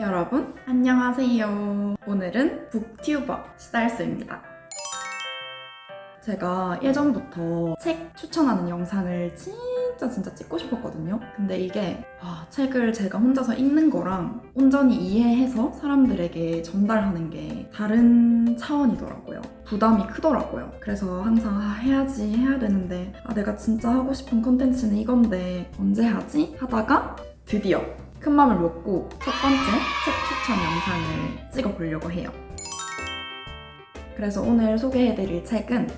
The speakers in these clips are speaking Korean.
여러분, 안녕하세요. 오늘은 북튜버 시달스입니다. 제가 예전부터 책 추천하는 영상을 진짜 진짜 찍고 싶었거든요. 근데 이게 아, 책을 제가 혼자서 읽는 거랑 온전히 이해해서 사람들에게 전달하는 게 다른 차원이더라고요. 부담이 크더라고요. 그래서 항상 아, 해야지 해야 되는데 아, 내가 진짜 하고 싶은 컨텐츠는 이건데 언제 하지? 하다가 드디어 큰 맘을 먹고 첫 번째 책 추천 영상을 찍어보려고 해요. 그래서 오늘 소개해드릴 책은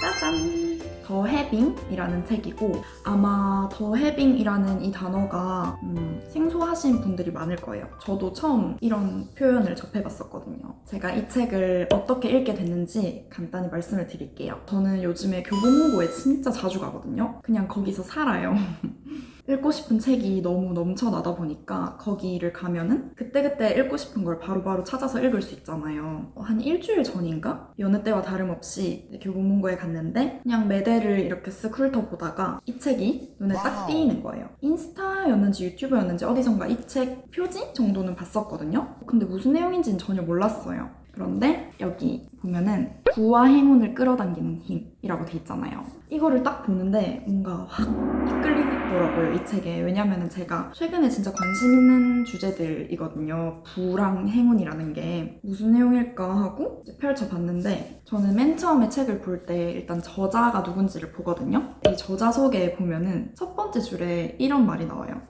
짜잔! 더 해빙이라는 책이고 아마 더 해빙이라는 이 단어가 음, 생소하신 분들이 많을 거예요. 저도 처음 이런 표현을 접해봤었거든요. 제가 이 책을 어떻게 읽게 됐는지 간단히 말씀을 드릴게요. 저는 요즘에 교보문고에 진짜 자주 가거든요. 그냥 거기서 살아요. 읽고 싶은 책이 너무 넘쳐나다 보니까 거기를 가면은 그때그때 읽고 싶은 걸 바로바로 찾아서 읽을 수 있잖아요. 어, 한 일주일 전인가? 여느 때와 다름없이 교보문고에 갔는데 그냥 매대를 이렇게 쓱 훑어보다가 이 책이 눈에 딱 띄이는 거예요. 인스타였는지 유튜브였는지 어디선가 이 책 표지 정도는 봤었거든요. 근데 무슨 내용인지는 전혀 몰랐어요. 그런데 여기 보면은 부와 행운을 끌어당기는 힘이라고 돼 있잖아요. 이거를 딱 보는데 뭔가 확 이끌리더라고요, 이 책에. 왜냐면은 제가 최근에 진짜 관심 있는 주제들이거든요. 부랑 행운이라는 게 무슨 내용일까 하고 펼쳐봤는데 저는 맨 처음에 책을 볼 때 일단 저자가 누군지를 보거든요. 이 저자 소개에 보면은 첫 번째 줄에 이런 말이 나와요.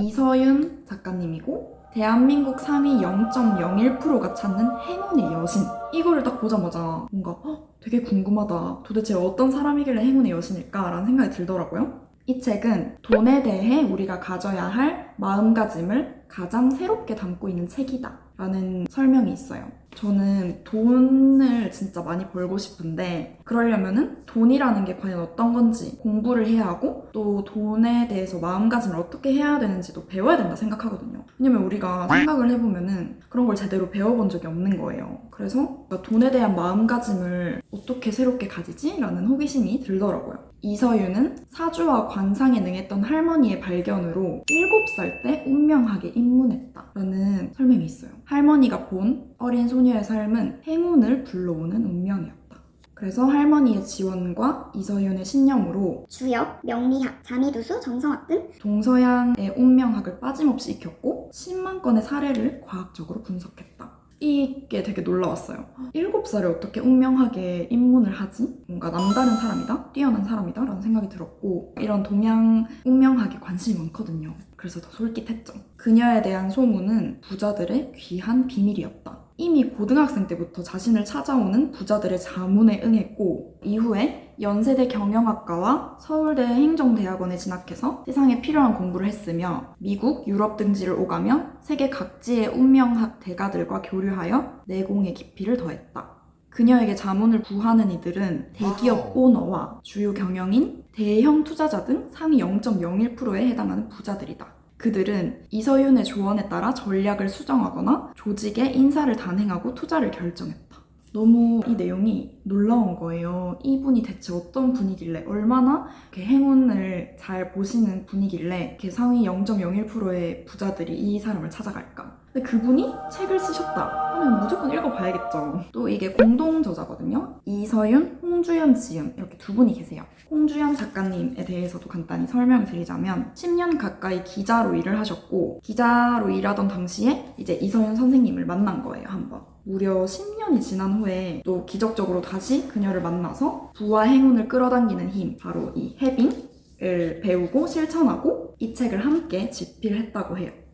이서윤 작가님이고 대한민국 상위 0.01%가 찾는 행운의 여신. 이거를 딱 보자마자 뭔가 헉, 되게 궁금하다. 도대체 어떤 사람이길래 행운의 여신일까라는 생각이 들더라고요. 이 책은 돈에 대해 우리가 가져야 할 마음가짐을 가장 새롭게 담고 있는 책이다. 라는 설명이 있어요. 저는 돈을 진짜 많이 벌고 싶은데, 그러려면은 돈이라는 게 과연 어떤 건지 공부를 해야 하고, 또 돈에 대해서 마음가짐을 어떻게 해야 되는지도 배워야 된다 생각하거든요. 왜냐면 우리가 생각을 해보면은 그런 걸 제대로 배워본 적이 없는 거예요. 그래서 돈에 대한 마음가짐을 어떻게 새롭게 가지지? 라는 호기심이 들더라고요. 이서유는 사주와 관상에 능했던 할머니의 발견으로 7살 때 운명하게 입문했다. 라는 설명이 있어요. 할머니가 본 어린 소녀의 삶은 행운을 불러오는 운명이었다. 그래서 할머니의 지원과 이서윤의 신념으로 주역, 명리학, 자미두수, 정성학 등 동서양의 운명학을 빠짐없이 익혔고 10만 건의 사례를 과학적으로 분석했다. 이게 되게 놀라웠어요. 7살에 어떻게 운명학에 입문을 하지? 뭔가 남다른 사람이다? 뛰어난 사람이다? 라는 생각이 들었고 이런 동양 운명학에 관심이 많거든요. 그래서 더 솔깃했죠. 그녀에 대한 소문은 부자들의 귀한 비밀이었다. 이미 고등학생 때부터 자신을 찾아오는 부자들의 자문에 응했고 이후에 연세대 경영학과와 서울대 행정대학원에 진학해서 세상에 필요한 공부를 했으며 미국, 유럽 등지를 오가며 세계 각지의 운명학 대가들과 교류하여 내공의 깊이를 더했다. 그녀에게 자문을 구하는 이들은 대기업 오너와 주요 경영인, 대형 투자자 등 상위 0.01%에 해당하는 부자들이다. 그들은 이서윤의 조언에 따라 전략을 수정하거나 조직에 인사를 단행하고 투자를 결정했다. 너무 이 내용이 놀라운 거예요. 이분이 대체 어떤 분이길래 얼마나 이렇게 행운을 잘 보시는 분이길래 이렇게 상위 0.01%의 부자들이 이 사람을 찾아갈까? 근데 그분이 책을 쓰셨다 하면 무조건 읽어봐야겠죠. 또 이게 공동 저자거든요. 이서윤, 홍주연 지음 이렇게 두 분이 계세요. 홍주연 작가님에 대해서도 간단히 설명을 드리자면 10년 가까이 기자로 일을 하셨고 기자로 일하던 당시에 이제 이서윤 선생님을 만난 거예요 한번. 무려 10년이 지난 후에 또 기적적으로 다시 그녀를 만나서 부와 행운을 끌어당기는 힘 바로 이 해빙을 배우고 실천하고 이 책을 함께 집필했다고 해요.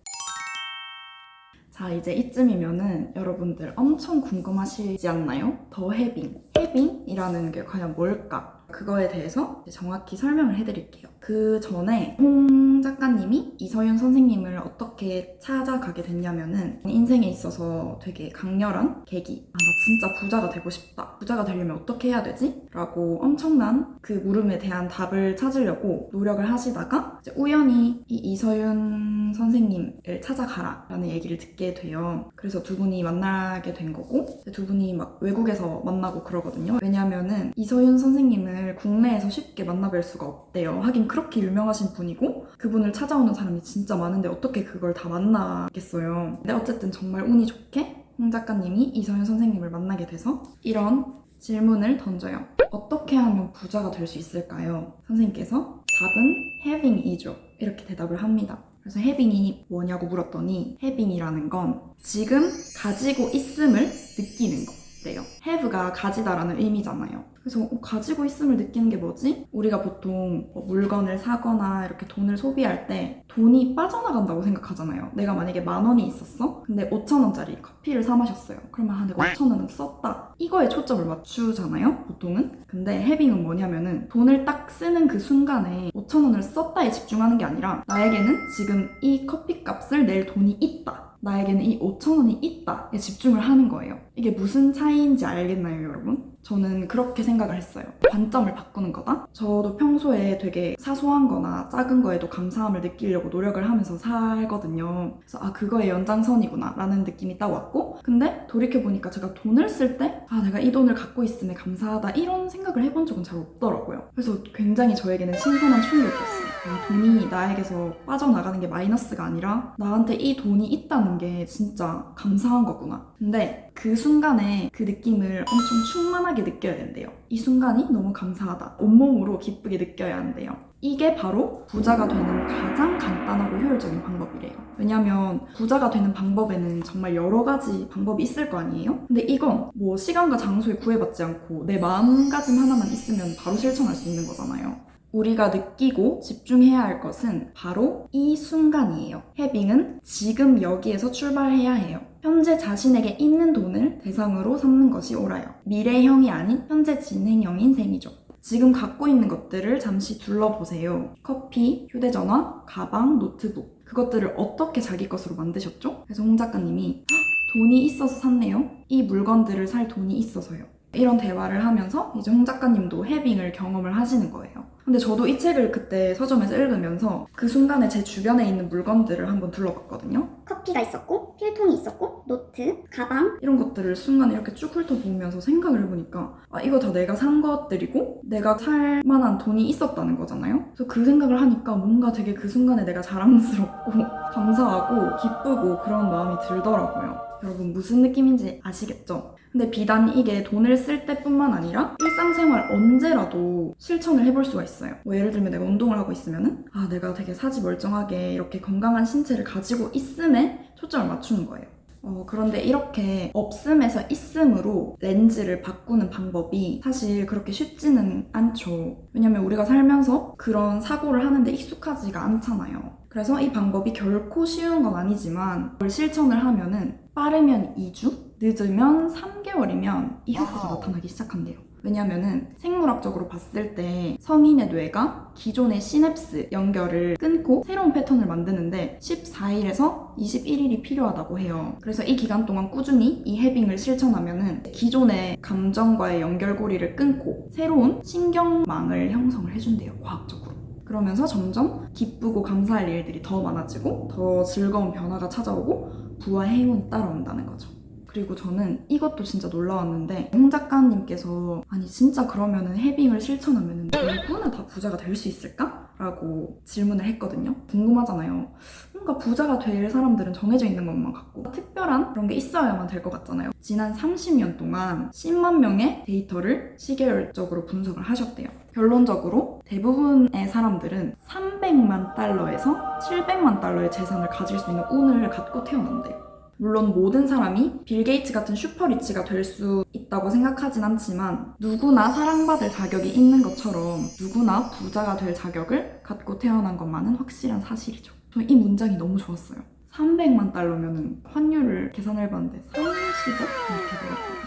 자, 이제 이쯤이면은 여러분들 엄청 궁금하시지 않나요? 더 해빙. 해빙이라는 게 과연 뭘까? 그거에 대해서 정확히 설명을 해드릴게요. 그 전에 홍 작가님이 이서윤 선생님을 어떻게 찾아가게 됐냐면은 인생에 있어서 되게 강렬한 계기. 아, 나 진짜 부자가 되고 싶다. 부자가 되려면 어떻게 해야 되지? 라고 엄청난 그 물음에 대한 답을 찾으려고 노력을 하시다가 우연히 이 이서윤 선생님을 찾아가라 라는 얘기를 듣게 돼요. 그래서 두 분이 만나게 된 거고 두 분이 막 외국에서 만나고 그러거든요. 왜냐면은 이서윤 선생님 을 국내에서 쉽게 만나뵐 수가 없대요. 하긴 그렇게 유명하신 분이고 그분을 찾아오는 사람이 진짜 많은데 어떻게 그걸 다 만나겠어요. 근데 어쨌든 정말 운이 좋게 홍 작가님이 이서윤 선생님을 만나게 돼서 이런 질문을 던져요. 어떻게 하면 부자가 될 수 있을까요? 선생님께서 답은 having이죠. 이렇게 대답을 합니다. 그래서 having이 뭐냐고 물었더니 having이라는 건 지금 가지고 있음을 느끼는 거 래요. have가 가지다라는 의미잖아요. 그래서 어, 가지고 있음을 느끼는 게 뭐지? 우리가 보통 뭐 물건을 사거나 이렇게 돈을 소비할 때 돈이 빠져나간다고 생각하잖아요. 내가 만약에 만 원이 있었어? 근데 5천 원짜리 커피를 사 마셨어요. 그러면 아, 내가 5천 원은 썼다. 이거에 초점을 맞추잖아요. 보통은. 근데 해빙은 뭐냐면은 돈을 딱 쓰는 그 순간에 5천 원을 썼다에 집중하는 게 아니라 나에게는 지금 이 커피 값을 낼 돈이 있다. 나에게는 이 5천 원이 있다에 집중을 하는 거예요. 이게 무슨 차이인지 알겠나요, 여러분? 저는 그렇게 생각을 했어요. 관점을 바꾸는 거다? 저도 평소에 되게 사소한 거나 작은 거에도 감사함을 느끼려고 노력을 하면서 살거든요. 그래서 아, 그거의 연장선이구나 라는 느낌이 딱 왔고 근데 돌이켜보니까 제가 돈을 쓸 때 아, 내가 이 돈을 갖고 있음에 감사하다 이런 생각을 해본 적은 잘 없더라고요. 그래서 굉장히 저에게는 신선한 충격이었어요. 아, 돈이 나에게서 빠져나가는 게 마이너스가 아니라 나한테 이 돈이 있다는 게 진짜 감사한 거구나. 근데 그 순간에 그 느낌을 엄청 충만하게 느껴야 된대요. 이 순간이 너무 감사하다. 온몸으로 기쁘게 느껴야 한대요. 이게 바로 부자가 되는 가장 간단하고 효율적인 방법이래요. 왜냐면 부자가 되는 방법에는 정말 여러 가지 방법이 있을 거 아니에요? 근데 이건 뭐 시간과 장소에 구애받지 않고 내 마음가짐 하나만 있으면 바로 실천할 수 있는 거잖아요. 우리가 느끼고 집중해야 할 것은 바로 이 순간이에요. 해빙은 지금 여기에서 출발해야 해요. 현재 자신에게 있는 돈을 대상으로 삼는 것이 옳아요. 미래형이 아닌 현재 진행형인 셈이죠. 지금 갖고 있는 것들을 잠시 둘러보세요. 커피, 휴대전화, 가방, 노트북. 그것들을 어떻게 자기 것으로 만드셨죠? 그래서 홍 작가님이 "헉, 돈이 있어서 샀네요. 이 물건들을 살 돈이 있어서요. 이런 대화를 하면서 이제 홍 작가님도 해빙을 경험을 하시는 거예요. 근데 저도 이 책을 그때 서점에서 읽으면서 그 순간에 제 주변에 있는 물건들을 한번 둘러봤거든요. 커피가 있었고 필통이 있었고 노트, 가방, 이런 것들을 순간 이렇게 쭉 훑어보면서 생각을 해보니까 아 이거 다 내가 산 것들이고 내가 살 만한 돈이 있었다는 거잖아요. 그래서 그 생각을 하니까 뭔가 되게 그 순간에 내가 자랑스럽고 감사하고 기쁘고 그런 마음이 들더라고요. 여러분 무슨 느낌인지 아시겠죠? 근데 비단 이게 돈을 쓸 때뿐만 아니라 일상생활 언제라도 실천을 해볼 수가 있어요. 뭐 예를 들면 내가 운동을 하고 있으면은 아 내가 되게 사지 멀쩡하게 이렇게 건강한 신체를 가지고 있음에 초점을 맞추는 거예요. 어, 그런데 이렇게 없음에서 있음으로 렌즈를 바꾸는 방법이 사실 그렇게 쉽지는 않죠. 왜냐면 우리가 살면서 그런 사고를 하는데 익숙하지가 않잖아요. 그래서 이 방법이 결코 쉬운 건 아니지만 그걸 실천을 하면은 빠르면 2주, 늦으면 3개월이면 이 효과가 와우. 나타나기 시작한대요. 왜냐면은 생물학적으로 봤을 때 성인의 뇌가 기존의 시냅스 연결을 끊고 새로운 패턴을 만드는데 14일에서 21일이 필요하다고 해요. 그래서 이 기간 동안 꾸준히 이 해빙을 실천하면은 기존의 감정과의 연결고리를 끊고 새로운 신경망을 형성을 해준대요. 과학적으로. 그러면서 점점 기쁘고 감사할 일들이 더 많아지고 더 즐거운 변화가 찾아오고 부와 행운이 따라온다는 거죠. 그리고 저는 이것도 진짜 놀라웠는데 홍 작가님께서 아니 진짜 그러면은 해빙을 실천하면은 누구나 다 부자가 될 수 있을까? 라고 질문을 했거든요. 궁금하잖아요. 뭔가 부자가 될 사람들은 정해져 있는 것만 같고 특별한 그런 게 있어야만 될 것 같잖아요. 지난 30년 동안 10만 명의 데이터를 시계열적으로 분석을 하셨대요. 결론적으로 대부분의 사람들은 300만 달러에서 700만 달러의 재산을 가질 수 있는 운을 갖고 태어난대요. 물론 모든 사람이 빌 게이츠 같은 슈퍼리치가 될 수 있다고 생각하진 않지만 누구나 사랑받을 자격이 있는 것처럼 누구나 부자가 될 자격을 갖고 태어난 것만은 확실한 사실이죠. 저는 이 문장이 너무 좋았어요. 300만 달러면은 환율을 계산해 봤는데 30억 이렇게 되거든요.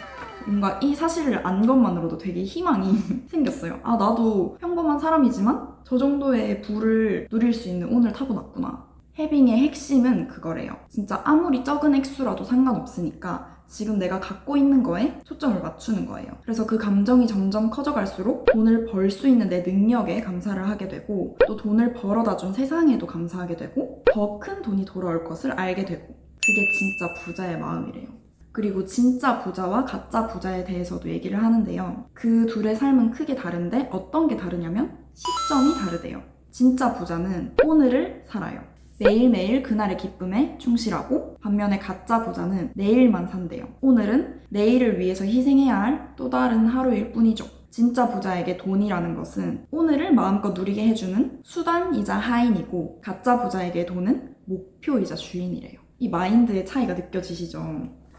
뭔가 이 사실을 안 것만으로도 되게 희망이 생겼어요. 아 나도 평범한 사람이지만 저 정도의 부를 누릴 수 있는 운을 타고났구나. 해빙의 핵심은 그거래요. 진짜 아무리 적은 액수라도 상관없으니까 지금 내가 갖고 있는 거에 초점을 맞추는 거예요. 그래서 그 감정이 점점 커져갈수록 돈을 벌 수 있는 내 능력에 감사를 하게 되고 또 돈을 벌어다 준 세상에도 감사하게 되고 더 큰 돈이 돌아올 것을 알게 되고 그게 진짜 부자의 마음이래요. 그리고 진짜 부자와 가짜 부자에 대해서도 얘기를 하는데요. 그 둘의 삶은 크게 다른데 어떤 게 다르냐면 시점이 다르대요. 진짜 부자는 오늘을 살아요. 매일매일 그날의 기쁨에 충실하고 반면에 가짜 부자는 내일만 산대요. 오늘은 내일을 위해서 희생해야 할 또 다른 하루일 뿐이죠. 진짜 부자에게 돈이라는 것은 오늘을 마음껏 누리게 해주는 수단이자 하인이고 가짜 부자에게 돈은 목표이자 주인이래요. 이 마인드의 차이가 느껴지시죠?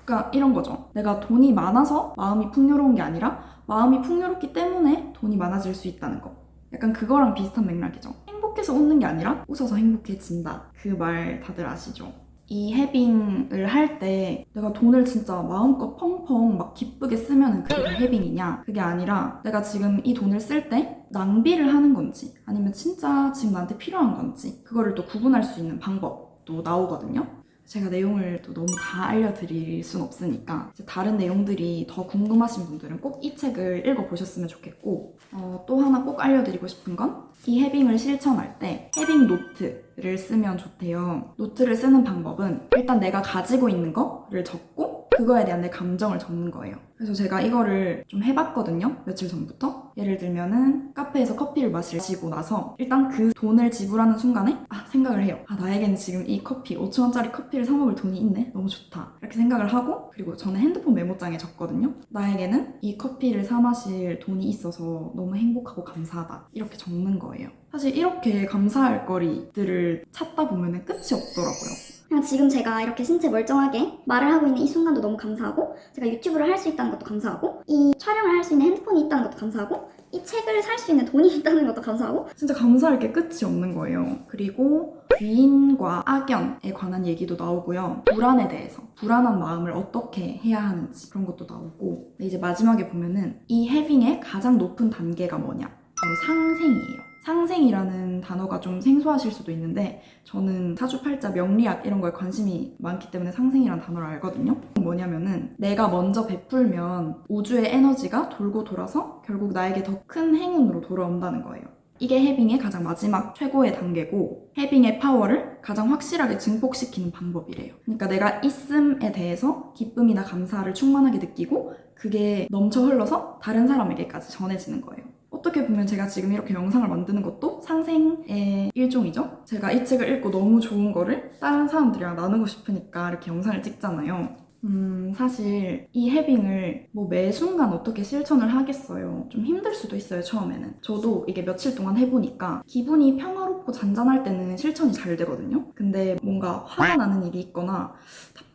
그러니까 이런 거죠. 내가 돈이 많아서 마음이 풍요로운 게 아니라 마음이 풍요롭기 때문에 돈이 많아질 수 있다는 거. 약간 그거랑 비슷한 맥락이죠. 행복해서 웃는 게 아니라 웃어서 행복해진다. 그 말 다들 아시죠? 이 해빙을 할 때 내가 돈을 진짜 마음껏 펑펑 막 기쁘게 쓰면 그게 다 해빙이냐? 그게 아니라 내가 지금 이 돈을 쓸 때 낭비를 하는 건지 아니면 진짜 지금 나한테 필요한 건지 그거를 또 구분할 수 있는 방법도 나오거든요. 제가 내용을 또 너무 다 알려드릴 순 없으니까 다른 내용들이 더 궁금하신 분들은 꼭 이 책을 읽어보셨으면 좋겠고 어, 또 하나 꼭 알려드리고 싶은 건 이 해빙을 실천할 때 해빙 노트를 쓰면 좋대요. 노트를 쓰는 방법은 일단 내가 가지고 있는 거를 적고 그거에 대한 내 감정을 적는 거예요. 그래서 제가 이거를 좀 해봤거든요. 며칠 전부터. 예를 들면은 카페에서 커피를 마시고 나서 일단 그 돈을 지불하는 순간에 아 생각을 해요. 아 나에게는 지금 이 커피 5천원짜리 커피를 사 먹을 돈이 있네. 너무 좋다. 이렇게 생각을 하고 그리고 저는 핸드폰 메모장에 적거든요. 나에게는 이 커피를 사 마실 돈이 있어서 너무 행복하고 감사하다. 이렇게 적는 거예요. 사실 이렇게 감사할 거리들을 찾다 보면 끝이 없더라고요. 그냥 지금 제가 이렇게 신체 멀쩡하게 말을 하고 있는 이 순간도 너무 감사하고 제가 유튜브를 할 수 있다는 것도 감사하고 이 촬영을 할 수 있는 핸드폰이 있다는 것도 감사하고 이 책을 살 수 있는 돈이 있다는 것도 감사하고 진짜 감사할 게 끝이 없는 거예요. 그리고 귀인과 악연에 관한 얘기도 나오고요. 불안에 대해서 불안한 마음을 어떻게 해야 하는지 그런 것도 나오고 이제 마지막에 보면은 이 해빙의 가장 높은 단계가 뭐냐? 바로 상생이에요. 상생이라는 단어가 좀 생소하실 수도 있는데 저는 사주팔자 명리학 이런 거에 관심이 많기 때문에 상생이라는 단어를 알거든요. 뭐냐면은 내가 먼저 베풀면 우주의 에너지가 돌고 돌아서 결국 나에게 더 큰 행운으로 돌아온다는 거예요. 이게 해빙의 가장 마지막 최고의 단계고 해빙의 파워를 가장 확실하게 증폭시키는 방법이래요. 그러니까 내가 있음에 대해서 기쁨이나 감사를 충만하게 느끼고 그게 넘쳐 흘러서 다른 사람에게까지 전해지는 거예요. 어떻게 보면 제가 지금 이렇게 영상을 만드는 것도 상생의 일종이죠. 제가 이 책을 읽고 너무 좋은 거를 다른 사람들이랑 나누고 싶으니까 이렇게 영상을 찍잖아요. 음, 사실 이 해빙을 뭐 매 순간 어떻게 실천을 하겠어요. 좀 힘들 수도 있어요, 처음에는. 저도 이게 며칠 동안 해보니까 기분이 평화롭고 잔잔할 때는 실천이 잘 되거든요. 근데 뭔가 화가 나는 일이 있거나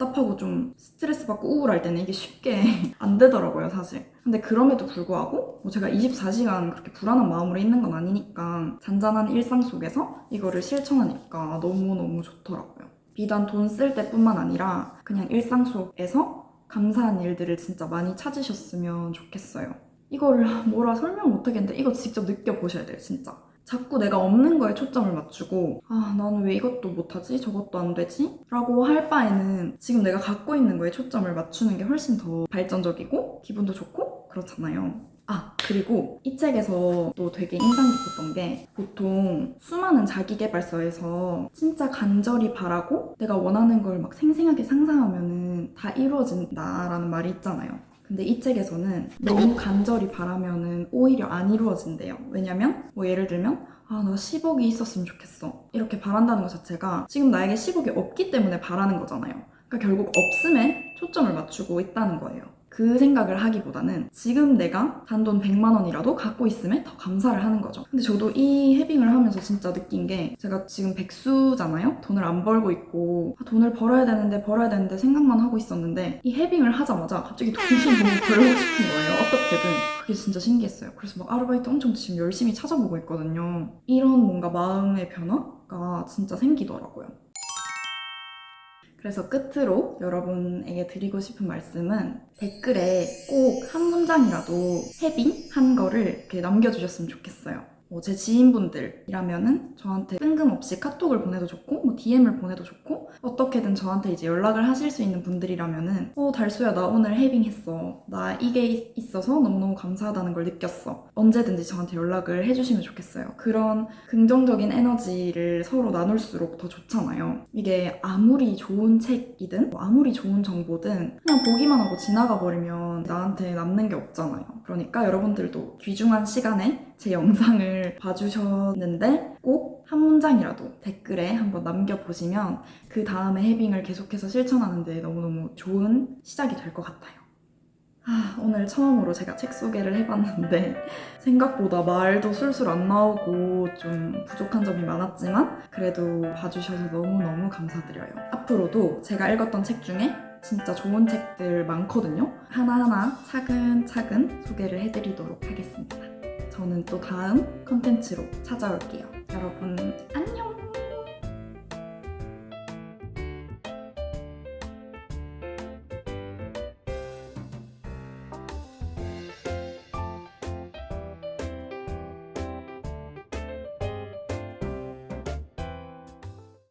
답답하고 좀 스트레스 받고 우울할 때는 이게 쉽게 안 되더라고요, 사실. 근데 그럼에도 불구하고 뭐 제가 24시간 그렇게 불안한 마음으로 있는 건 아니니까 잔잔한 일상 속에서 이거를 실천하니까 너무너무 좋더라고요. 비단 돈 쓸 때뿐만 아니라 그냥 일상 속에서 감사한 일들을 진짜 많이 찾으셨으면 좋겠어요. 이거를 뭐라 설명 못하겠는데 이거 직접 느껴보셔야 돼요, 진짜. 자꾸 내가 없는 거에 초점을 맞추고 아 나는 왜 이것도 못하지? 저것도 안 되지? 라고 할 바에는 지금 내가 갖고 있는 거에 초점을 맞추는 게 훨씬 더 발전적이고 기분도 좋고 그렇잖아요. 아 그리고 이 책에서 또 되게 인상 깊었던 게 보통 수많은 자기개발서에서 진짜 간절히 바라고 내가 원하는 걸 막 생생하게 상상하면은 다 이루어진다라는 말이 있잖아요 근데 이 책에서는 너무 간절히 바라면은 오히려 안 이루어진대요. 왜냐면 뭐 예를 들면 아 나 10억이 있었으면 좋겠어. 이렇게 바란다는 것 자체가 지금 나에게 10억이 없기 때문에 바라는 거잖아요. 그러니까 결국 없음에 초점을 맞추고 있다는 거예요. 그 생각을 하기보다는 지금 내가 단돈 100만 원이라도 갖고 있음에 더 감사를 하는 거죠. 근데 저도 이 해빙을 하면서 진짜 느낀 게 제가 지금 백수잖아요? 돈을 안 벌고 있고 아, 돈을 벌어야 되는데 벌어야 되는데 생각만 하고 있었는데 이 해빙을 하자마자 갑자기 돈이 너무 벌고 싶은 거예요. 어떻게든. 그게 진짜 신기했어요. 그래서 막 아르바이트 엄청 지금 열심히 찾아보고 있거든요. 이런 뭔가 마음의 변화가 진짜 생기더라고요. 그래서 끝으로 여러분에게 드리고 싶은 말씀은 댓글에 꼭 한 문장이라도 해빙 한 거를 이렇게 남겨주셨으면 좋겠어요. 뭐 제 지인분들이라면은 저한테 뜬금없이 카톡을 보내도 좋고 뭐 DM을 보내도 좋고 어떻게든 저한테 이제 연락을 하실 수 있는 분들이라면은 어 달수야 나 오늘 헤빙했어. 나 이게 있- 있어서 너무너무 감사하다는 걸 느꼈어. 언제든지 저한테 연락을 해주시면 좋겠어요. 그런 긍정적인 에너지를 서로 나눌수록 더 좋잖아요. 이게 아무리 좋은 책이든 뭐 아무리 좋은 정보든 그냥 보기만 하고 지나가 버리면 나한테 남는 게 없잖아요. 그러니까 여러분들도 귀중한 시간에 제 영상을 봐주셨는데 꼭 한 문장이라도 댓글에 한번 남겨보시면 그 다음에 해빙을 계속해서 실천하는데 너무너무 좋은 시작이 될 것 같아요. 아, 오늘 처음으로 제가 책 소개를 해봤는데 생각보다 말도 술술 안 나오고 좀 부족한 점이 많았지만 그래도 봐주셔서 너무너무 감사드려요. 앞으로도 제가 읽었던 책 중에 진짜 좋은 책들 많거든요. 하나하나 차근차근 소개를 해드리도록 하겠습니다. 저는 또 다음 컨텐츠로 찾아올게요. 여러분, 안녕!